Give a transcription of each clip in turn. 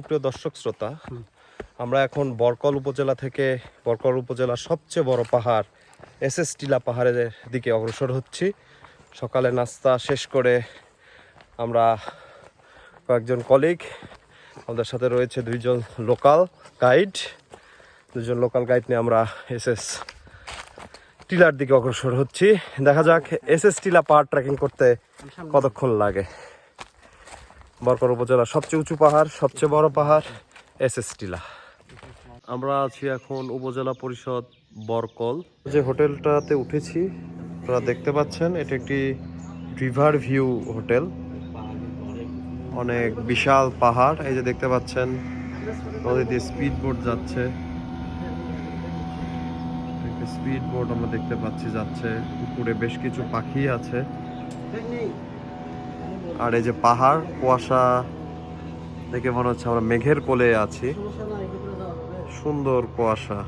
সুপ্রিয় দর্শক শ্রোতা, আমরা এখন বরকল উপজেলা থেকে বরকল উপজেলার সবচেয়ে বড় পাহাড়, এস এস টিলা পাহাড়ের দিকে অগ্রসর হচ্ছি। সকালে নাস্তা শেষ করে আমরা কয়েকজন কলিগ, আমাদের সাথে রয়েছে দুইজন লোকাল গাইড। দুজন লোকাল গাইড নিয়ে আমরা এস এস টিলার দিকে অগ্রসর হচ্ছি। দেখা যাক এস এস টিলা পাহাড় ট্রেকিং করতে কতক্ষণ লাগে। বরকর উপজেলার সবচেয়ে উঁচু পাহাড় সবচেয়ে বড় পাহাড় এস এস টিলা আমরা আছি এখন উপজেলা পরিষদ বরকল। যে হোটেলটাতে উঠেছি আপনারা দেখতে পাচ্ছেন এটা একটি রিভার ভিউ হোটেল। অনেক বিশাল পাহাড় এই যে দেখতে পাচ্ছেন নদীতে স্পিড বোট যাচ্ছে। স্পিড বোট আমরা দেখতে পাচ্ছি যাচ্ছে উপরে বেশ কিছু পাখি আছে। আর এই যে পাহাড়, কুয়াশা দেখে মনে হচ্ছে আমরা মেঘের কোলে আছি। সুন্দর কুয়াশা।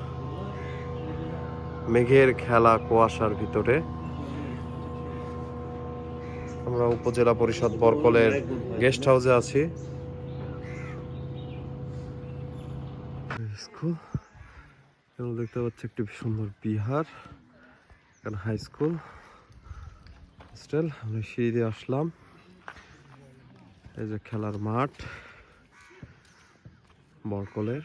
মেঘের খেলা কুয়াশার ভিতরে। আমরা উপজেলা পরিষদ বরকলের গেস্ট হাউসে আছি। স্কুল। এখানে দেখতে পাচ্ছি একটি সুন্দর বিহার। এখানে হাই স্কুল। হোস্টেল। আমরা সিঁড়ি দিয়ে আসলাম। এই যে খেলার মাঠ, বরকলের।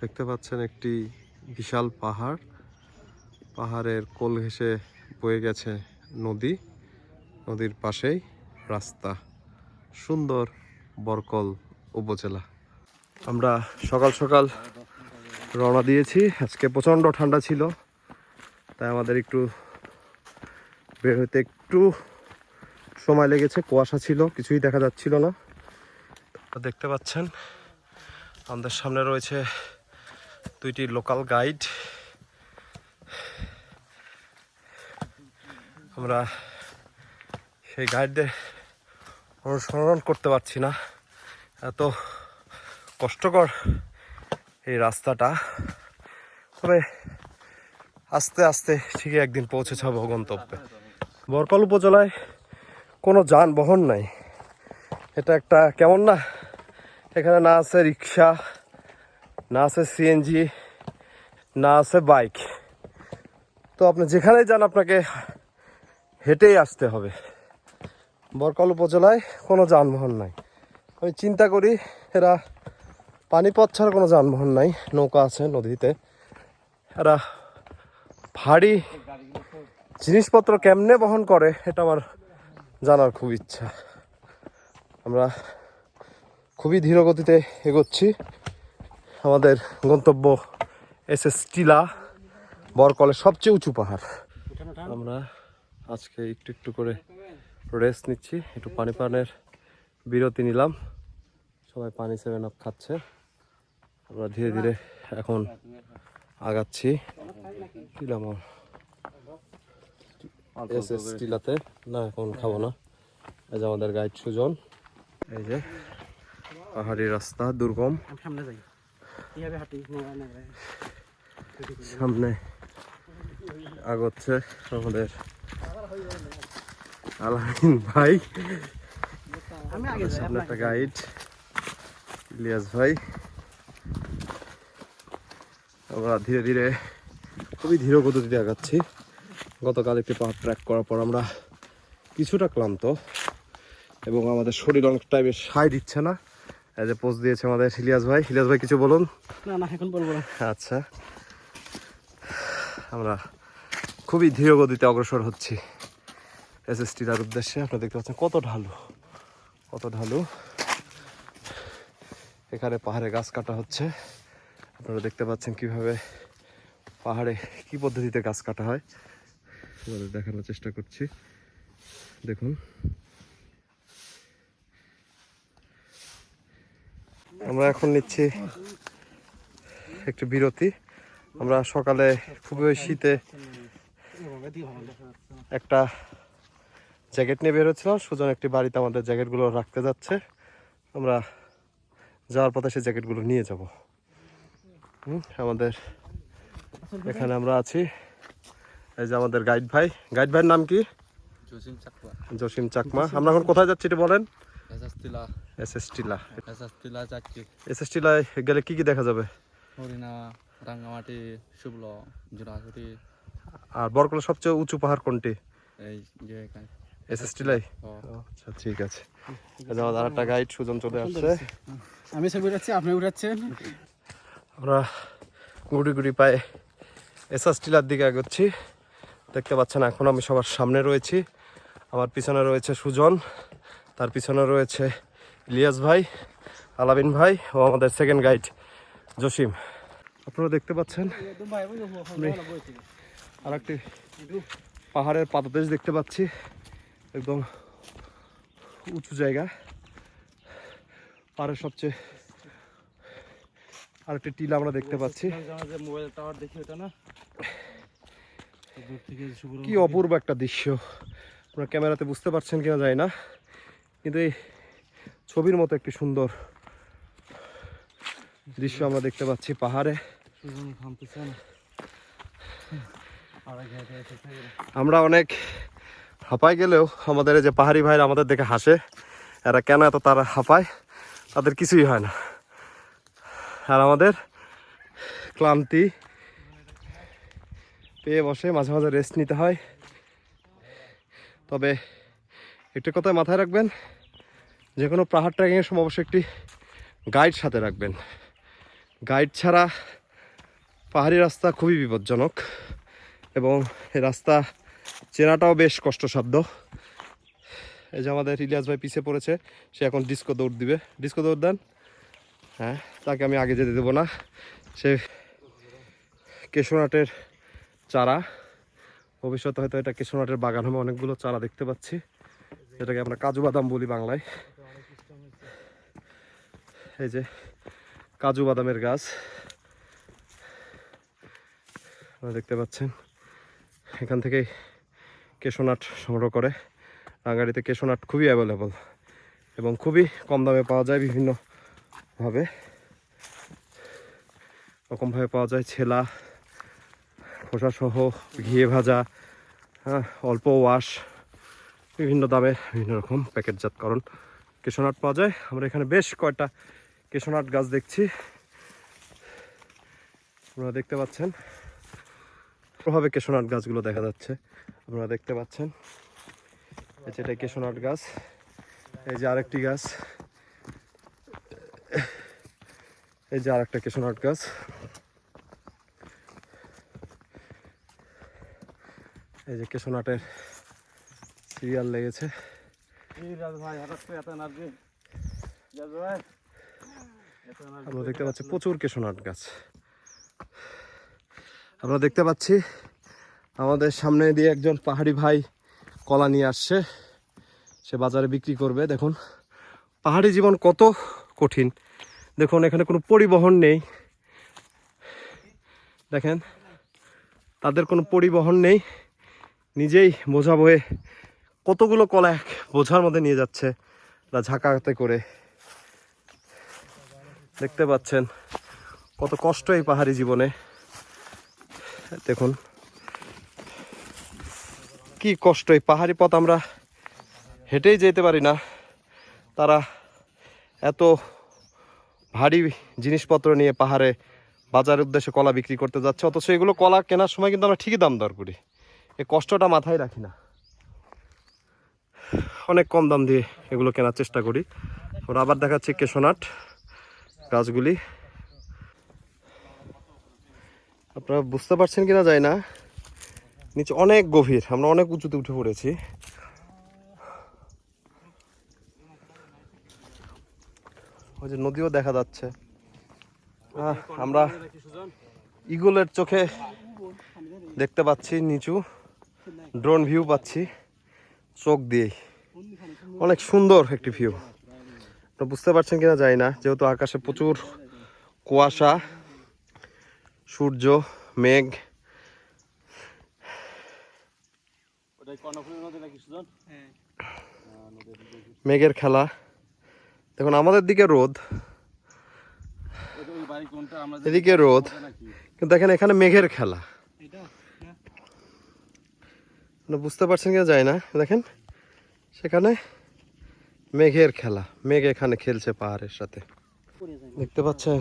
দেখতে পাচ্ছেন একটি বিশাল পাহাড়। পাহাড়ের কোল ঘেঁষে বয়ে গেছে নদী। নদীর পাশেই রাস্তা। সুন্দর বরকল উপজেলা। আমরা সকাল সকাল রওনা দিয়েছি। আজকে প্রচণ্ড ঠান্ডা ছিল, তাই আমাদের একটু বের হতে একটু সময় লেগেছে, কুয়াশা ছিল, কিছুই দেখা যাচ্ছিল না। দেখতে পাচ্ছেন, আমাদের সামনে রয়েছে দুইটি লোকাল গাইড আমরা সেই গাইডদের অনুসরণ করতে পারছি না। এত কষ্টকর এই রাস্তাটা। তবে আস্তে আস্তে ঠিকই একদিন পৌঁছে যাব গন্তব্যে। বরকল উপজেলায় কোনো যানবাহন নাই। এটা একটা কেমন না? এখানে না আছে রিক্সা, না আছে সিএনজি, না আছে বাইক। তো আপনি যেখানেই যান, আপনাকে হেঁটেই আসতে হবে। বরকল উপজেলায় কোনো যানবাহন নাই। আমি চিন্তা করি এরা পানিপথ ছাড়া কোনো যানবাহন নাই, নৌকা আছে নদীতে। এরা ভারী জিনিসপত্র কেমনে বহন করে এটা আমার জানার খুব ইচ্ছা। আমরা খুবই ধীর গতিতে এগোচ্ছি। আমাদের গন্তব্য এস এস টিলা, বরকলের সবচেয়ে উঁচু পাহাড়। আমরা আজকে একটু একটু করে রেস্ট নিচ্ছি, একটু পানি পানের বিরতি নিলাম। সবাই পানি সেভেন আপ খাচ্ছে। আমরা ধীরে ধীরে এখন আগাচ্ছি। টিলাতে না, এখন খাব না। এই যে আমাদের গাইড সুজন। এই যে পাহাড়ি রাস্তা, দুর্গম। সামনে যাই সামনে আগচ্ছে আমাদের আলামিন ভাই। সামনে একটা গাইড ইলিয়াস ভাই। আমরা ধীরে ধীরে খুবই ধীর গতিতে আগাচ্ছি। গতকাল একটি পাহাড় ট্র্যাক করার পর আমরা কিছুটা ক্লান্ত এবং আমাদের শরীর অনেক টাইমে সায় দিচ্ছে না। এই যে পোস্ট দিয়েছে আমাদের ইলিয়াস ভাই। ইলিয়াস ভাই কিছু বলুন? না না এখন বলব না। আচ্ছা। আমরা খুবই ধীর গতিতে অগ্রসর হচ্ছি। এস এস টিলার উদ্দেশ্যে আপনারা দেখতে পাচ্ছেন কত ঢালু কত ঢালু। এখানে পাহাড়ে গাছ কাটা হচ্ছে। আপনারা দেখতে পাচ্ছেন কীভাবে পাহাড়ে কি পদ্ধতিতে গাছ কাটা হয়। আপনাদের দেখানোর চেষ্টা করছি। দেখুন। আমরা এখন নিচ্ছি একটু বিরতি। আমরা সকালে খুবই শীতে একটা জ্যাকেট নিয়ে বেরোচ্ছিলাম। সুজন একটি বাড়িতে আমাদের জ্যাকেটগুলো রাখতে যাচ্ছে। আমরা যাওয়ার পথে সেই জ্যাকেটগুলো নিয়ে যাব। আমাদের এখানে আমরা আছি। এই যে আমাদের গাইড ভাই। গাইড ভাইয়ের নাম কি? জসিম চাকমা। আমরা এখন কোথায় যাচ্ছি এটা বলেন। এস এস গেলে কি কি দেখা যাবে? শুভল আর বরকলা সবচেয়ে উঁচু পাহাড় কোনটি? এই আচ্ছা ঠিক আছে। আমাদের আরেকটা গাইড সুজন চলে আসছে। আমি আপনি আমরা গুড়ি গুড়ি পায়ে এসএস টিলার দিকে এগোচ্ছি। দেখতে পাচ্ছেন এখন আমি সবার সামনে রয়েছি। আমার পিছনে রয়েছে সুজন তার পিছনে রয়েছে ইলিয়াস ভাই আলাবিন ভাই ও আমাদের সেকেন্ড গাইড জসিম। আপনারা দেখতে পাচ্ছেন আর একটি পাহাড়ের পাদদেশ দেখতে পাচ্ছি। একদম উঁচু জায়গা। পাহাড়ের সবচেয়ে আরেকটি টিলা আমরা দেখতে পাচ্ছি। মোবাইল টাওয়ার দেখি ওটা না? কি অপূর্ব একটা দৃশ্য। আপনারা ক্যামেরাতে বুঝতে পারছেন কিনা যায় না। কিন্তু এই ছবির মতো একটি সুন্দর দৃশ্য আমরা দেখতে পাচ্ছি পাহাড়ে। আমরা অনেক হাঁপাই গেলেও আমাদের এই যে পাহাড়ি ভাইরা আমাদের দেখে হাসে, এরা কেন এত তারা হাঁপায়? তাদের কিছুই হয় না। আর আমাদের ক্লান্তি পেয়ে বসে, মাঝে মাঝে রেস্ট নিতে হয়। তবে একটা কথায় মাথায় রাখবেন, যে কোনো পাহাড় ট্রেকিংয়ের সময় অবশ্যই একটি গাইড সাথে রাখবেন। গাইড ছাড়া পাহাড়ি রাস্তা খুবই বিপজ্জনক এবং এই রাস্তা চেনাটাও বেশ কষ্টসাধ্য। এই যে আমাদের ইলিয়াস ভাই পিছিয়ে পড়েছে, সে এখন ডিস্কো দৌড় দিবে। ডিস্কো দৌড় দেন। হ্যাঁ তাকে আমি আগে যেতে দেবো না। সে কেশোনাটের চারা। ভবিষ্যতে হয়তো এটা কেশোনাটের বাগান হবে, অনেকগুলো চারা দেখতে পাচ্ছি। যেটাকে আমরা কাজু বাদাম বলি বাংলায়। এই যে কাজু বাদামের গাছ। দেখতে পাচ্ছেন। এখান থেকে কেশোনাট সংগ্রহ করে। রাঙাড়িতে কেশোনাট খুবই অ্যাভেলেবল এবং খুবই কম দামে পাওয়া যায় বিভিন্নভাবে রকমভাবে পাওয়া যায় ছেলা খোসাসহ ঘিয়ে ভাজা হ্যাঁ অল্প ওয়াশ, বিভিন্ন দামে বিভিন্ন রকম প্যাকেটজাতকরণ কেশোনাট পাওয়া যায়। আমরা এখানে বেশ কয়েকটা কেশোনাট গাছ দেখছি। আপনারা দেখতে পাচ্ছেন। প্রভাবে কেশোনাট গাছগুলো দেখা যাচ্ছে। আপনারা দেখতে পাচ্ছেন। এটা কেশোনাট গাছ। এই যে আরেকটি গাছ। এই যে আরেকটা কেশোনাট গাছ। এই যে কেশোনাটের সিরিয়াল লেগেছে। আমরা দেখতে পাচ্ছি প্রচুর কেশোনাট গাছ। আমরা দেখতে পাচ্ছি আমাদের সামনে দিয়ে একজন পাহাড়ি ভাই কলা নিয়ে আসছে। সে বাজারে বিক্রি করবে। দেখুন, পাহাড়ি জীবন কত কঠিন। দেখুন, এখানে কোনো পরিবহন নেই। দেখেন, তাদের কোনো পরিবহন নেই। নিজেই বোঝা বয়ে কতগুলো কলা এক বোঝার মধ্যে নিয়ে যাচ্ছে তারা ঝাঁকাতে করে। দেখতে পাচ্ছেন, কত কষ্ট এই পাহাড়ি জীবনে। দেখুন। কি কষ্ট, এই পাহাড়ি পথ আমরা হেঁটেই যেতে পারি না। তারা এত ভারী জিনিসপত্র নিয়ে পাহাড়ে বাজারের উদ্দেশ্যে কলা বিক্রি করতে যাচ্ছে, অথচ এগুলো কলা কেনার সময় কিন্তু আমরা ঠিকই দাম দর করি। এই কষ্টটা মাথায় রাখি না। অনেক কম দাম দিয়ে এগুলো কেনার চেষ্টা করি। আবার দেখাচ্ছে কেশোনাট গাছগুলি। আপনারা বুঝতে পারছেন কিনা যায় না। নিচে অনেক গভীর, আমরা অনেক উঁচুতে উঠে পড়েছি। ওই যে নদীও দেখা যাচ্ছে। আমরা ইগলের চোখে দেখতে পাচ্ছি নিচু। ড্রোন ভিউ পাচ্ছি চোখ দিয়েই। অনেক সুন্দর একটি ভিউ। বুঝতে পারছেন কিনা যায় না, যেহেতু আকাশে প্রচুর কুয়াশা। সূর্য মেঘ। সুজন? হ্যাঁ। মেঘের খেলা। দেখুন আমাদের দিকে রোদ। এদিকে রোদ। কিন্তু দেখেন এখানে মেঘের খেলা। এটা? বুঝতে পারছেন কিনা যায় না? দেখেন সেখানে মেঘের খেলা। মেঘ এখানে খেলছে পাহাড়ের সাথে। দেখতে পাচ্ছেন?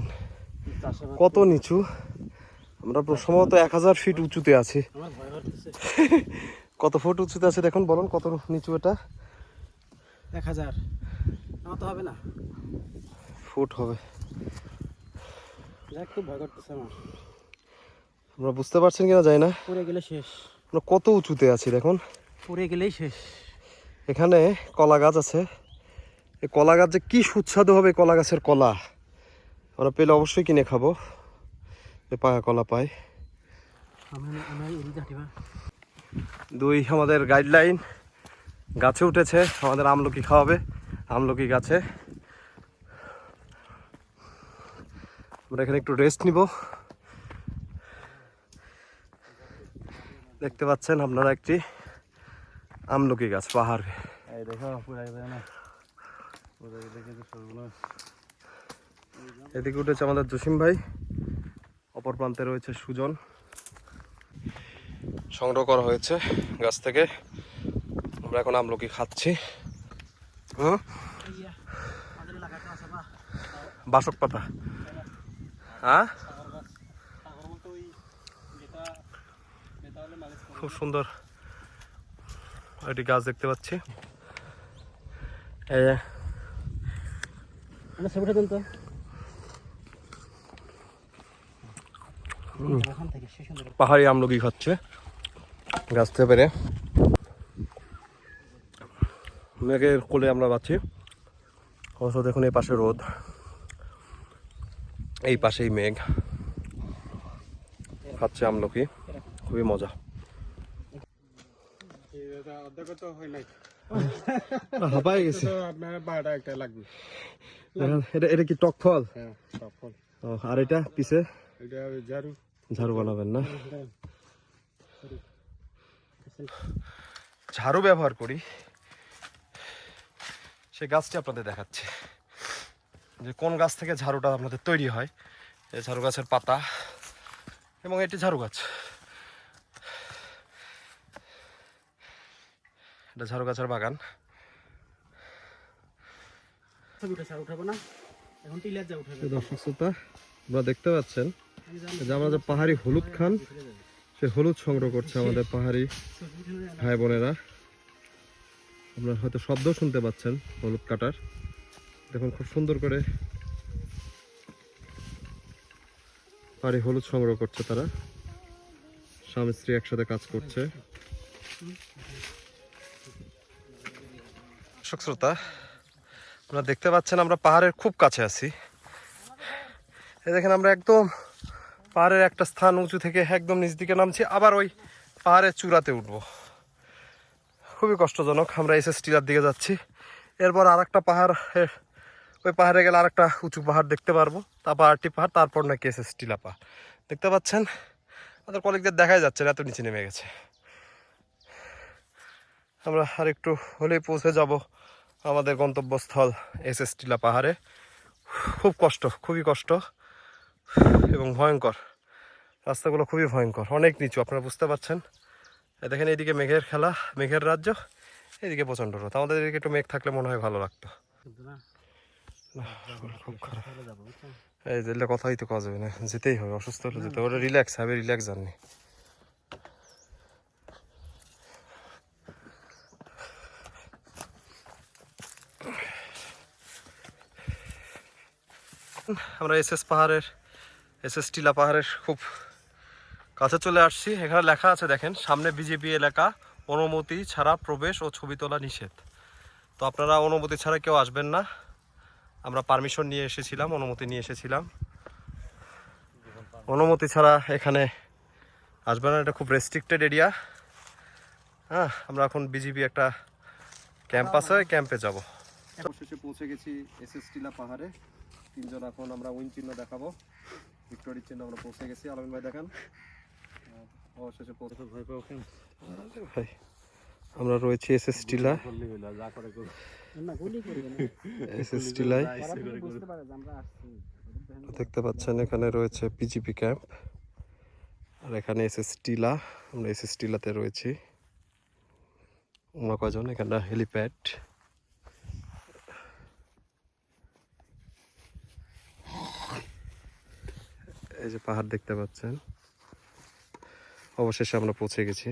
কত নিচু। আমরা সম্ভবত এক হাজার ফিট উঁচুতে আছি। কত ফুট উঁচুতে আছে দেখুন বলুন কত নিচু এটা? এক হাজার। তো হবে না। ফুট হবে। খুব ভয় করতেছে আমার। আমরা বুঝতে পারছেন কিনা যায় না। পড়ে গেলে শেষ। আমরা কত উঁচুতে আছি দেখুন। পড়ে গেলেই শেষ। এখানে কলা গাছ আছে। এই কলা গাছ যে কি সুস্বাদু হবে কলা গাছের কলা আমরা পেলে অবশ্যই কিনে খাব। পাকা কলা পাই। দুই আমাদের গাইডলাইন গাছে উঠেছে আমাদের আমলকি খাওয়াবে আমলকি গাছে। আমরা এখানে একটু রেস্ট নিব। দেখতে পাচ্ছেন আপনারা একটি আমলকি গাছ পাহাড়ে। এদিকে উঠেছে আমাদের জসিম ভাই। অপর প্রান্তে রয়েছে সুজন। সংগ্রহ করা হয়েছে গাছ থেকে। আমরা এখন আমলকি খাচ্ছি। না বাসক পাতা। হ্যাঁ? খুব সুন্দর। একটি গাছ দেখতে পাচ্ছি। এই যে মানে ছবিটা দেন তো ওখান থেকে সে সুন্দর পাহাড়ি আমলকি খাচ্ছে। গাছতে পেরে। মেঘের কোলে আমরা পাচ্ছি অবশ্য দেখুন এই পাশে রোদ। এই পাশেই মেঘ। খাচ্ছে আমলকি। খুবই মজা। তো হয় গেছে। একটা লাগবে এটা এটা কি টক ফল? হ্যাঁ আর এটা পিছে? এটা ঝাড়ু। ঝাড়ু বানাবেন না? ঝাড়ু ব্যবহার করি। সে গাছটি আপনাদের দেখাচ্ছে। যে কোন গাছ থেকে ঝাড়ুটা আপনাদের তৈরি হয় এই ঝাড়ু গাছের পাতা এবং এটি ঝাড়ু গাছ। এটা ঝাড়ু গাছের বাগান। দর্শক শ্রোতা আপনারা দেখতে পাচ্ছেন যে আমরা যে পাহাড়ি হলুদ খান, সে হলুদ সংগ্রহ করছে আমাদের পাহাড়ি ভাই বোনেরা। আপনারা হয়তো শব্দ শুনতে পাচ্ছেন হলুদ কাটার। দেখুন খুব সুন্দর করে পাহাড়ি হলুদ সংগ্রহ করছে তারা। স্বামী স্ত্রী একসাথে কাজ করছে। দর্শক শ্রোতা, আপনারা দেখতে পাচ্ছেন আমরা পাহাড়ের খুব কাছে আছি। এই দেখেন আমরা একদম পাহাড়ের একটা স্থান উঁচু থেকে একদম নিচ দিকে নামছি আবার ওই পাহাড়ের চূড়াতে উঠব। খুবই কষ্টজনক আমরা এস এস টিলার দিকে যাচ্ছি। এরপর আর একটা পাহাড় ওই পাহাড়ে গেলে আর একটা উঁচু পাহাড় দেখতে পারব তারপর আরটি পাহাড় তারপর নাকি এস এস টিলা পাহাড় দেখতে পাচ্ছেন? আমাদের কলিগদের দেখাই যাচ্ছে না, এত নিচে নেমে গেছে। আমরা আর একটু হলেই পৌঁছে যাব আমাদের গন্তব্যস্থল এস এস টিলা পাহাড়ে। খুব কষ্ট খুবই কষ্ট। এবং ভয়ঙ্কর। রাস্তাগুলো খুবই ভয়ঙ্কর, অনেক নিচু, আপনারা বুঝতে পারছেন। দেখেন এইদিকে মেঘের খেলা, মেঘের রাজ্য এদিকে প্রচণ্ড রোদ। আমাদের এদিকে একটু মেঘ থাকলে মনে হয় ভালো লাগতো। খুব এই দিলে কথাই তো কাজ হবে না, যেতেই হবে, অসুস্থ হলে যেতে হবে। রিল্যাক্স হবে রিল্যাক্স জার্নি। আমরা এস এস পাহাড়ের এস টিলা পাহাড়ের খুব কাছে চলে আসছি। এখানে লেখা আছে, দেখেন, সামনে বিজেপি এলাকা, অনুমতি ছাড়া প্রবেশ ও ছবি তোলা নিষেধ। তো আপনারা অনুমতি ছাড়া কেউ আসবেন না। আমরা পারমিশন নিয়ে এসেছিলাম, অনুমতি নিয়ে এসেছিলাম। অনুমতি ছাড়া এখানে আসবেন না, এটা খুব রেস্ট্রিক্টেড এরিয়া হ্যাঁ আমরা এখন বিজিবি একটা ক্যাম্প আছে ক্যাম্পে যাব। পৌঁছে গেছি এস এস টিলা পাহাড়ে তিনজন এখন আমরা উইন চিহ্ন দেখাবো। ভিক্টোরির চিহ্ন আমরা পৌঁছে গেছি। আলমিন ভাই দেখান। অবশেষে পৌঁছে ভয় পাও ভাই আমরা রয়েছি এস এস টিলা এস এস টিলাই দেখতে পাচ্ছেন এখানে রয়েছে পিজিপি ক্যাম্প আর এখানে এস এস টিলা আমরা এস এস টিলাতে রয়েছি। আমরা কজন? এখানটা হেলিপ্যাড এই যে পাহাড় দেখতে পাচ্ছেন। অবশেষে আমরা পৌঁছে গেছি।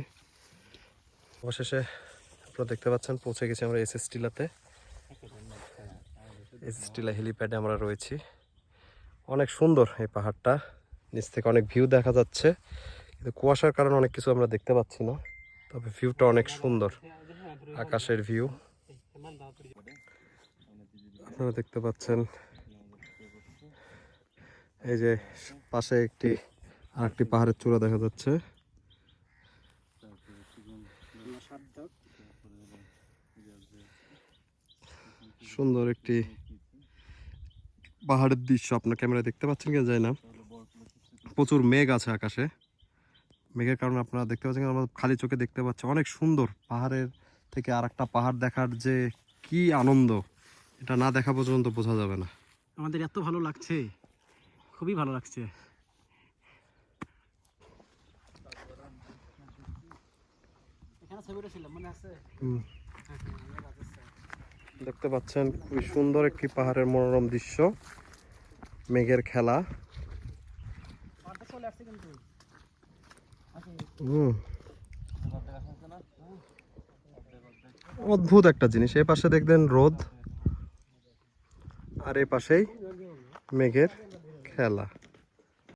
অবশেষে আপনারা দেখতে পাচ্ছেন, পৌঁছে গেছি আমরা এস এস টিলাতে এস এস টিলা হেলিপ্যাডে আমরা রয়েছি। অনেক সুন্দর এই পাহাড়টা। নিচ থেকে অনেক ভিউ দেখা যাচ্ছে। কিন্তু কুয়াশার কারণে অনেক কিছু আমরা দেখতে পাচ্ছি না। তবে ভিউটা অনেক সুন্দর। আকাশের ভিউ আপনারা দেখতে পাচ্ছেন এই যে পাশে একটি, আরেকটি পাহাড়ের চূড়া দেখা যাচ্ছে। সুন্দর একটি পাহাড়ের দৃশ্য, আপনার ক্যামেরায় দেখতে পাচ্ছেন কি যায় না। প্রচুর মেঘ আছে আকাশে। মেঘের কারণে আপনারা দেখতে পাচ্ছেন আমরা খালি চোখে দেখতে পাচ্ছি। অনেক সুন্দর পাহাড়ের থেকে আর একটা পাহাড় দেখার যে কি আনন্দ, এটা না দেখা পর্যন্ত বোঝা যাবে না। আমাদের এত ভালো লাগছে। খুবই ভালো লাগছে। মনে। দেখতে পাচ্ছেন খুবই সুন্দর একটি পাহাড়ের মনোরম দৃশ্য মেঘের খেলা। অদ্ভুত একটা জিনিস। এই পাশে দেখবেন রোদ আর এই পাশেই মেঘের খেলা।